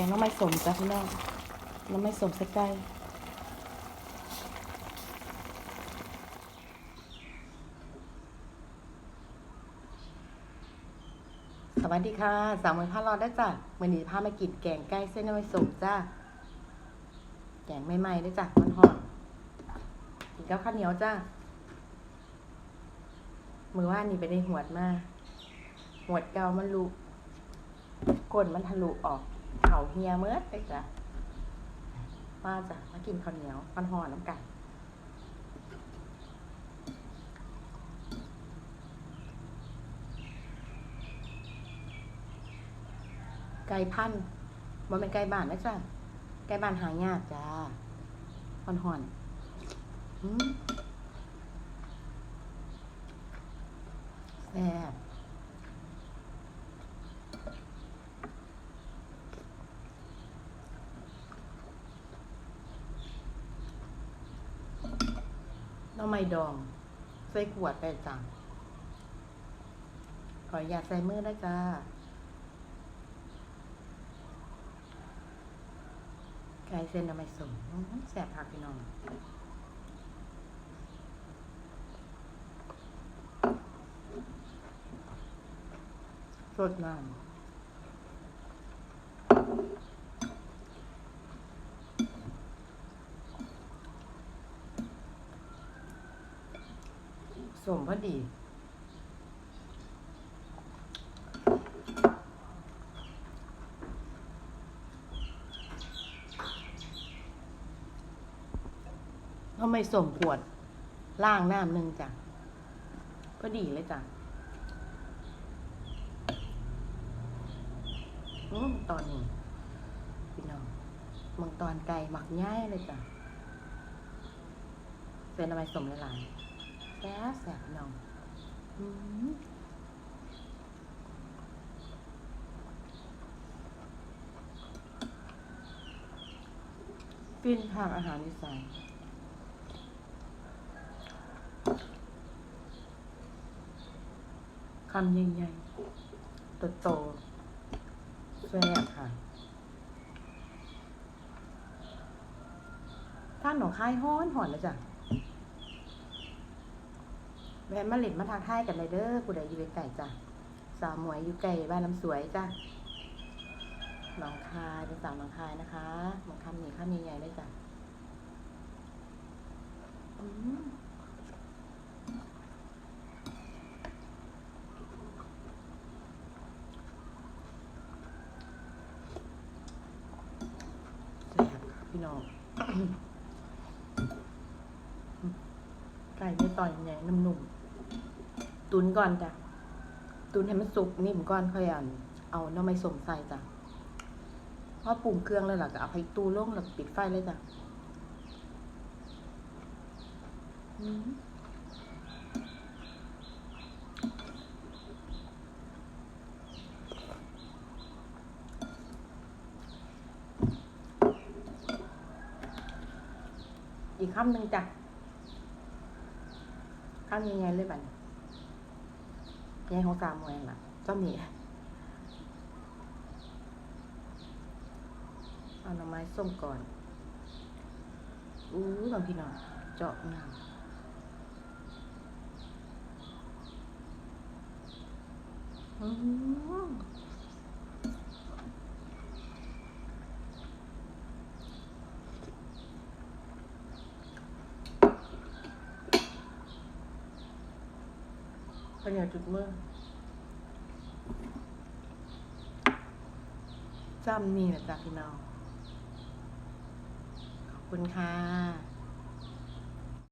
งน้ำไม้สมจ้ะพี่น้องน้ำไม้สมใส่ไก่สวัสดีค่ะสามวันพารอดได้จ้ะวันนี้พามากินแกงไก่เส้นน้ำไม้สมจ้าแกงใหม่ๆได้จ้ะมันหอนๆกินกับข้าวเหนียวจ้ามือว่านนี่ไปได้หวดมาหวดเกามันลุก้นมันทะลุออก ข่าเฮียเมื่อได้จ้ะมาจ้ะมากินข้าวเหนียวมันห่อน้ำกันไก่พันมันเป็นไก่บ้านนะจ้ะไก่บ้านหายากจ้าหอนห่อนแซ่บห น้ำไม่ดอง ใส่ขวดไปจ้ะขออยากใส่มือได้จ้าไก่เส้นทำไมสมแสบผักพี่น้องสดน้ำ สมพอดีทำไมสมขวดล่างน้ำหนึ่งจ้ะก็ดีเลยจ้ะอืมตอนนี้พี่น้องมังตอนไก่หมักง่ายเลยจ้ะเป็นทำไมสมหลายๆ แซ่บแซ่บน้องฟินทางอาหารอีสานคำใหญ่ๆโตๆแซ่บค่ะท่านหนองคายฮ้อนหอนแล้วจ้ะ แวะมาเล่นมาทางค่ายกันเลยเด้อผู้ใดอยู่ไกลจ้ะสาวหมวยอยู่ไกลบ้านน้ำสวยจ้ะหนองคายเป็นสาวหนองคายนะคะหนองคำนี่คำใหญ่ๆเลยจ้ะอืมแซ่พี่น้องไก่ไม่ต่อยใหญ่หนุ่ม ตุนก่อนจ้ะ ตุนให้มันสุกนิ่มก่อนค่อยเอันเอาน้ำไม่สมใส่จ้ะพอปรุงเครื่องแล้วล่ะก็เอาไปตู้ลงแล้วปิดไฟเลยจ้ะอืมอีกคำหนึ่งจ้ะคำยังไงเลยบัดน ยังของสามมวยล่ะเจ้ามีเอาหน่อไม้ส้มก่อนอู้ลองพี่น้องเจาะงามอืม ข้าวเหนียวจุดมือจ้ำนี่แหละจ้ะพี่น้อง ขอบคุณค่ะ